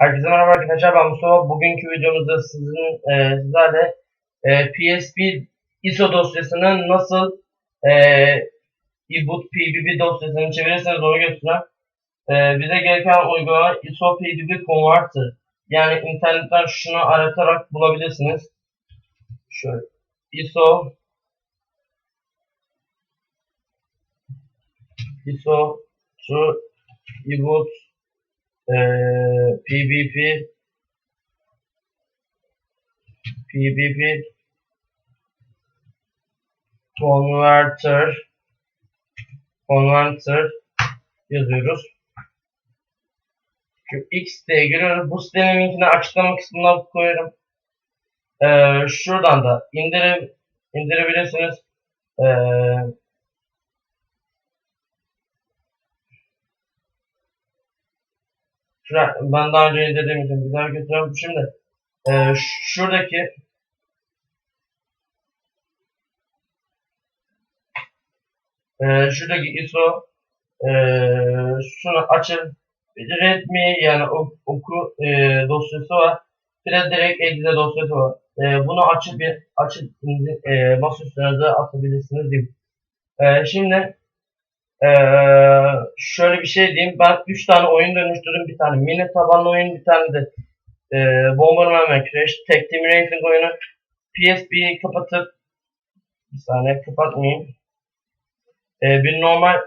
Herkese merhaba arkadaşlar ben Mustafa. Bugünkü videomuzda sizin e, sizlerle e, PSP ISO dosyasının nasıl e, ebook PBB dosyasını çevirirseniz onu gösteren e, bize gereken uygulama ISO PBB Converter. Yani internetten şunu aratarak bulabilirsiniz. Şöyle ISO ISO to ebook eee PBP PBP converter converter yazıyoruz. Şu X diye giriyoruz. Bu sitenin linkini açıklama kısmına koyarım. Eee şuradan da indire, indirebilirsiniz. Eee Ben daha önce indirdiğim için güzel götürüyorum. Şimdi e, şuradaki e, şuradaki ISO e, şunu açın Redmi yani ok- oku e, dosyası var. Bir de direkt exe dosyası var. E, bunu açıp bir açıp e, masa üstüne de atabilirsiniz diyeyim. E, şimdi ee, şöyle bir şey diyeyim. Ben 3 tane oyun dönüştürdüm. Bir tane mini tabanlı oyun, bir tane de e, Bomberman ve Crash Tag Team Racing oyunu. PSP'yi kapatıp bir saniye kapatmayayım. Ee, bir normal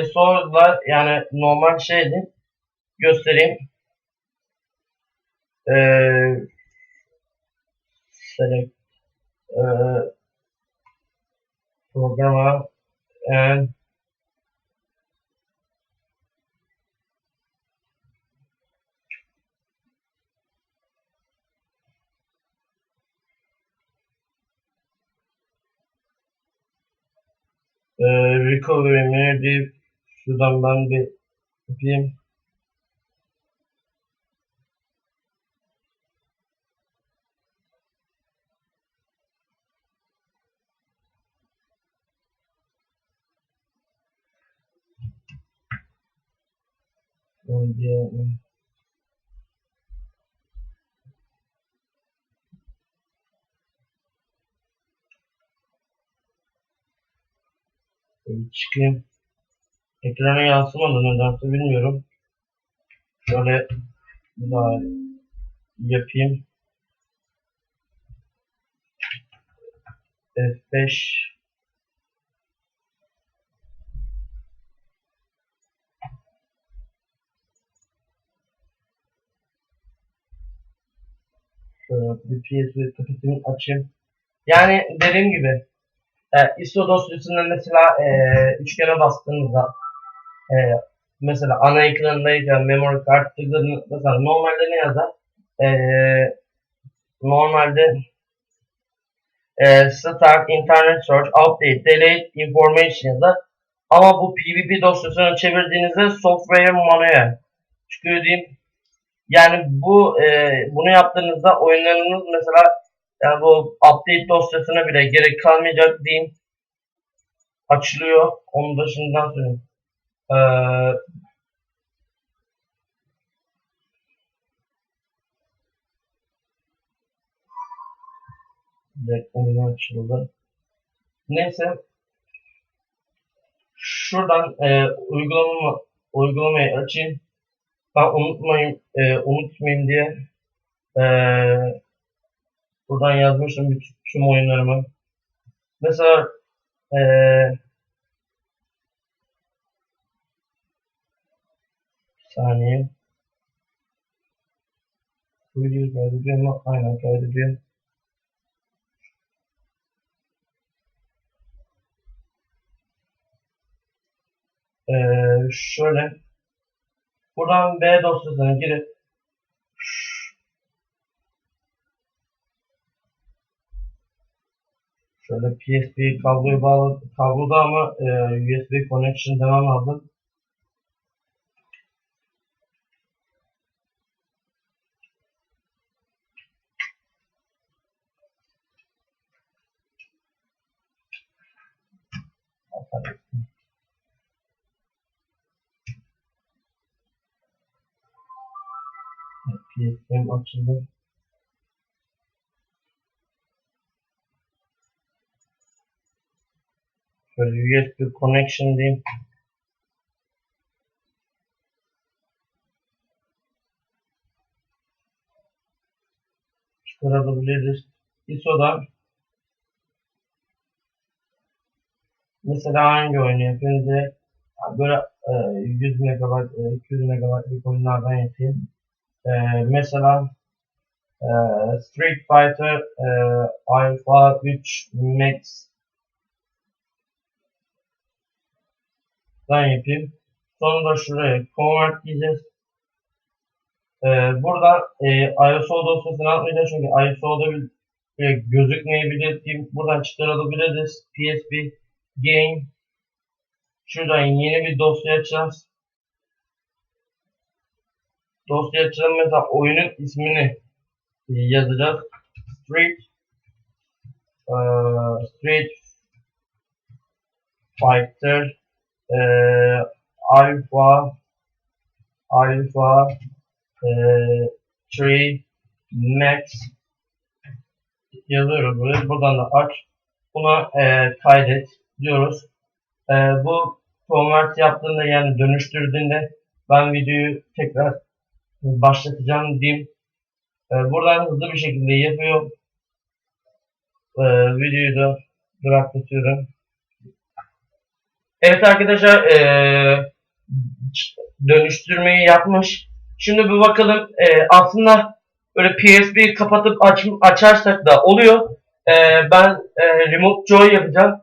ISO'la yani normal şeydi. Göstereyim. Ee, select e, programa and e, recovery'mi bir şuradan ben bir yapayım. Önce Çıkayım. Ekrana yansımadı nedense bilmiyorum. Şöyle daha yapayım. F5 Şöyle bir PSP kapatayım açayım. Yani dediğim gibi e, ISO dosyasında mesela e, üçgene bastığınızda e, mesela ana ekranındayken memory card tıkladığınız mesela normalde ne yazar? E, normalde e, start internet search update delete information yazar. Ama bu PVP dosyasını çevirdiğinizde software manual çıkıyor diyeyim. Yani bu e, bunu yaptığınızda oyunlarınız mesela yani bu update dosyasına bile gerek kalmayacak diyeyim. Açılıyor. Onu da şimdiden söyleyeyim. Ee, oyun açıldı. Neyse. Şuradan e, uygulama, uygulamayı açayım. Ben unutmayayım, e, unutmayayım diye e, buradan yazmıştım bütün tüm oyunlarımı. Mesela e, bir saniye. Bu videoyu kaydediyor mu? Aynen kaydediyor. E, şöyle buradan B dosyasına girip Şöyle PSP kabloyu bağlı kabloda ama e, USB connection demem lazım. PSP'm açıldı. Şöyle USB connection diyeyim. Çıkarabiliriz. ISO'dan mesela hangi oyunu yani böyle e, 100 MB, e, 200 MB'lik oyunlardan yapayım. E, mesela e, Street Fighter e, Alpha 3 Max dan yapayım. Sonra da şuraya convert diyeceğiz. Ee, burada e, ISO dosyasını atmayacağız çünkü ISO'da bir e, gözükmeyebilir. diyeyim. Buradan çıkarabiliriz. PSP game şuradan yeni bir dosya açacağız. Dosya açalım mesela oyunun ismini e, yazacağız. Street e, Street Fighter e, Alpha Alpha e, 3 Max yazıyoruz buraya. Buradan da aç. Buna e, kaydet diyoruz. E, bu convert yaptığında yani dönüştürdüğünde ben videoyu tekrar başlatacağım diyeyim. E, buradan hızlı bir şekilde yapıyor. E, videoyu da duraklatıyorum. Evet arkadaşlar e, dönüştürmeyi yapmış. Şimdi bir bakalım e, aslında böyle PSP'yi kapatıp aç, açarsak da oluyor. E, ben e, Remote Joy yapacağım.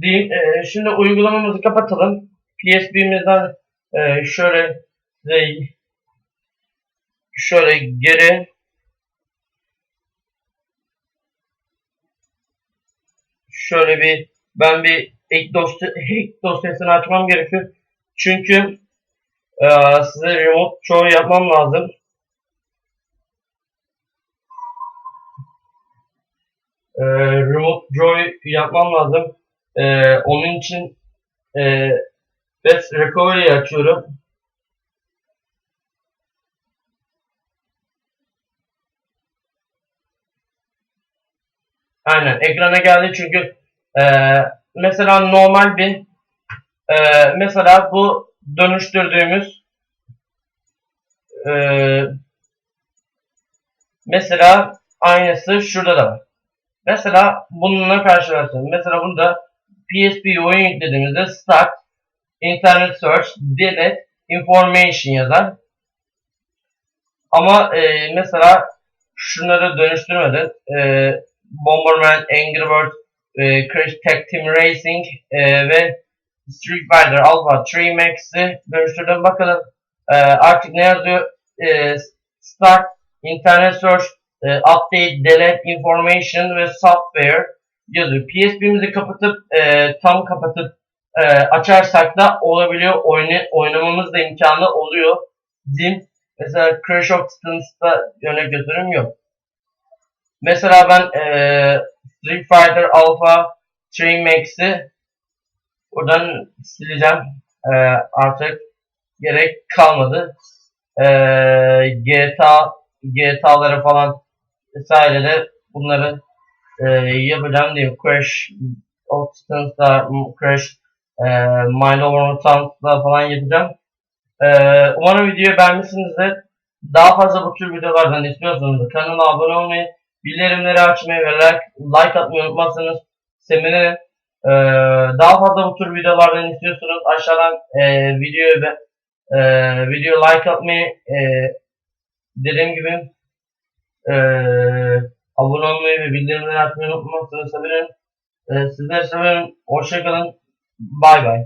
Diyeyim, e, şimdi uygulamamızı kapatalım. PSP'mizden e, şöyle şöyle geri şöyle bir ben bir ek dosya ek dosyasını açmam gerekiyor. Çünkü e, size remote çoğu yapmam lazım. E, remote joy yapmam lazım. E, onun için e, Best Recovery açıyorum. Aynen ekrana geldi çünkü e, mesela normal bir e, mesela bu dönüştürdüğümüz e, mesela aynısı şurada da var. Mesela bununla karşılaştırın. Mesela bunda PSP oyun yüklediğimizde start, internet search, delete, information yazar. Ama e, mesela şunları dönüştürmeden e, Bomberman, Angry Birds, e, Crash Tag Team Racing e, ve Street Fighter Alpha 3 Max'i dönüştürdüm. Bakalım e, artık ne yazıyor? E, start, Internet Search, e, Update, Delete, Information ve Software yazıyor. PSP'mizi kapatıp e, tam kapatıp e, açarsak da olabiliyor. Oyunu, oynamamız da imkanı oluyor. Dim mesela Crash of Titan's'ta örnek götürüm yok. Mesela ben e, Street Fighter Alpha 3 Max'i buradan sileceğim. E, artık gerek kalmadı. E, GTA GTA'ları falan vesaire de bunları e, yapacağım diyeyim. Crash of Titan's'da Crash e, Mile Over Mutant'da falan yapacağım. E, umarım videoyu beğenmişsinizdir. Daha fazla bu tür videolardan istiyorsanız kanala abone olmayı, bildirimleri açmayı ve like, like atmayı unutmazsanız sevinirim. Ee, daha fazla bu tür videolardan istiyorsanız aşağıdan e, videoyu ve e, video like atmayı e, dediğim gibi e, abone olmayı ve bildirimleri açmayı unutmazsanız sevinirim. E, sizleri seviyorum. Hoşçakalın. Bay bay.